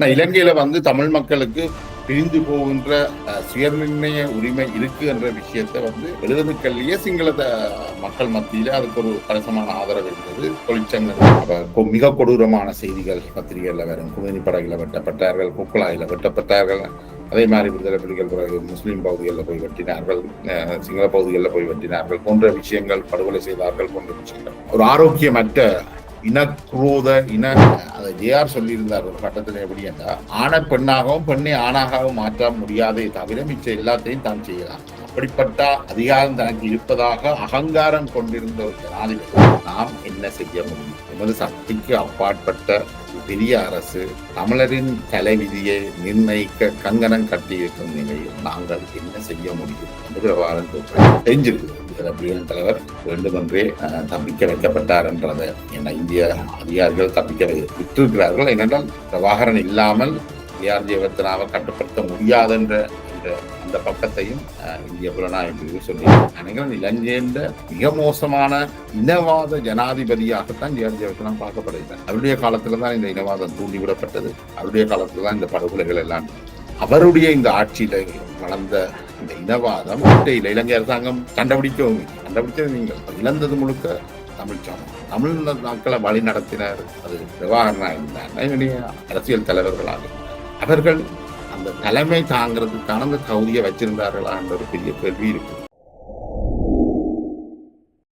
ஆனால் இலங்கையில வந்து தமிழ் மக்களுக்கு பிரிந்து போகின்ற சுயநிர்ணய உரிமை இருக்கு என்ற விஷயத்தை வந்து எழுதுக்கல்லையே சிங்கள மக்கள் மத்தியில அதுக்கு ஒரு கணிசமான ஆதரவு இருந்தது. தொழிற்சங்க மிக கொடூரமான செய்திகள் பத்திரிகைகளில் வரும். குமினி படகுல வெட்டப்பட்டார்கள் குக்குழாயில வெட்டப்பட்டார்கள். அதே மாதிரி விடுதலை புலிகள் பிறகு முஸ்லீம் பகுதிகளில் போய் வெட்டினார்கள் சிங்கள பகுதிகளில் போய் வெட்டினார்கள் போன்ற விஷயங்கள் படுகொலை செய்தார்கள் போன்ற விஷயங்கள். ஒரு ஆரோக்கியமற்ற இனக்குரோத இன அதை ஜேஆர் சொல்லியிருந்தார் ஒரு கட்டத்தில் எப்படி என்றால் ஆணை பெண்ணாகவும் பெண்ணை ஆணாகவும் மாற்ற முடியாதே தவிர மிச்ச எல்லாத்தையும் தான் செய்யலாம். அப்படிப்பட்ட அதிகாரம் தனக்கு இருப்பதாக அகங்காரம் கொண்டிருந்த ஒரு ஜனாதிபதி நாம் என்ன செய்ய முடியும்? எமது சக்திக்கு அப்பாற்பட்ட பெரிய அரசு தமிழரின் தலைவிதியை நிர்ணயிக்க கங்கணம் கட்டியிருக்கும் நிலையில் நாங்கள் என்ன செய்ய முடியும் என்று பிரபாகரன் தெரிஞ்சிருக்கு தலைவர் வேண்டுமென்றே அஹ், தப்பிக்க வைக்கப்பட்டார் என்றதை என்ன இந்திய அதிகாரிகள் தப்பிக்க விட்டிருக்கிறார்கள். ஏனென்றால் பிரபாகரன் இல்லாமல் ஏஆர் ஜெயவர்த்தனாவை கட்டுப்படுத்த முடியாது என்ற அந்த பக்கத்தையும் இந்திய புலனாய்வு சொல்லி அனைவரும் இலங்கையின் மிக மோசமான இனவாத ஜனாதிபதியாகத்தான் ஏஆர் பார்க்கப்படுகிறார். அவருடைய காலத்துல தான் இந்த இனவாதம் தூண்டிவிடப்பட்டது. அவருடைய காலத்துல தான் இந்த படுகொலைகள் எல்லாம் அவருடைய இந்த ஆட்சியில வளர்ந்த இந்த இனவாதம் இலங்கை இலங்கை அரசாங்கம் கண்டுபிடிக்கவும் இல்லை. கண்டுபிடிச்சது நீங்கள் இழந்தது முழுக்க தமிழ் சாமம் தமிழ் மக்களை வழி நடத்தினர் அது பிரபாகரனா இருந்தார் என்னுடைய அரசியல் தலைவர்களாக. அவர்கள் அந்த தலைமை தாங்கிறதுக்கான அந்த தகுதியை வச்சிருந்தார்களா என்ற ஒரு பெரிய கேள்வி இருக்குது